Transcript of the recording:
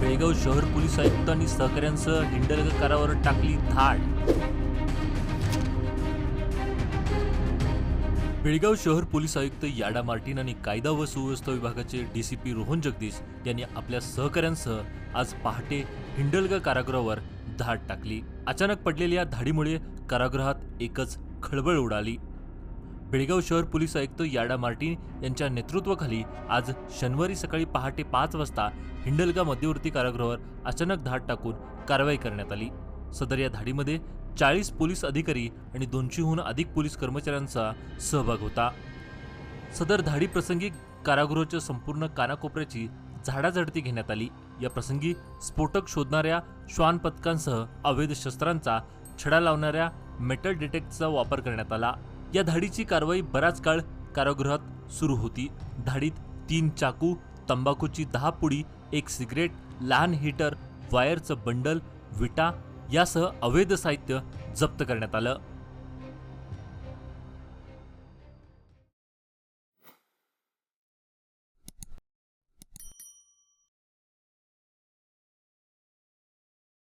बेळगाव शहर पोलीस आयुक्त आणि सहकाऱ्यांसह हिंडलगकारावर टाकली धाड. बेळगाव शहर पोलीस आयुक्त याडा मार्टिन आणि कायदा व सुव्यवस्था विभागाचे डीसीपी रोहन जगदीश यांनी आपल्या सहकाऱ्यांसह आज पहाटे हिंडलगा कारागृहावर धाड टाकली. अचानक पडलेल्या धाडीमुळे कारागृहात एकच खळबळ उडाली. बेळगाव शहर पोलीस आयुक्त याडा मार्टिन यांच्या नेतृत्वाखाली आज शनिवारी सकाळी पहाटे पाच वाजता हिंडलगा मध्यवर्ती कारागृहावर अचानक धाड टाकून कारवाई करण्यात आली. सदर या धाडीमध्ये चाळीस पोलीस अधिकारी आणि दोनशेहून अधिक पोलीस कर्मचाऱ्यांचा सहभाग होता. सदर धाडी प्रसंगी कारागृहाच्या संपूर्ण कानाकोपऱ्याची झाडाझडती घेण्यात आली. या प्रसंगी स्फोटक शोधणाऱ्या श्वान पथकांसह अवैध शस्त्रांचा छडा लावणाऱ्या मेटल डिटेक्टचा वापर करण्यात आला. या धाडीची कारवाई बराच काळ कारागृहात सुरू होती. धाडीत तीन चाकू तंबाखूची दहा पुडी एक सिगरेट लहान हीटर वायरचं बंडल विटा यासह अवैध साहित्य जप्त करण्यात आलं.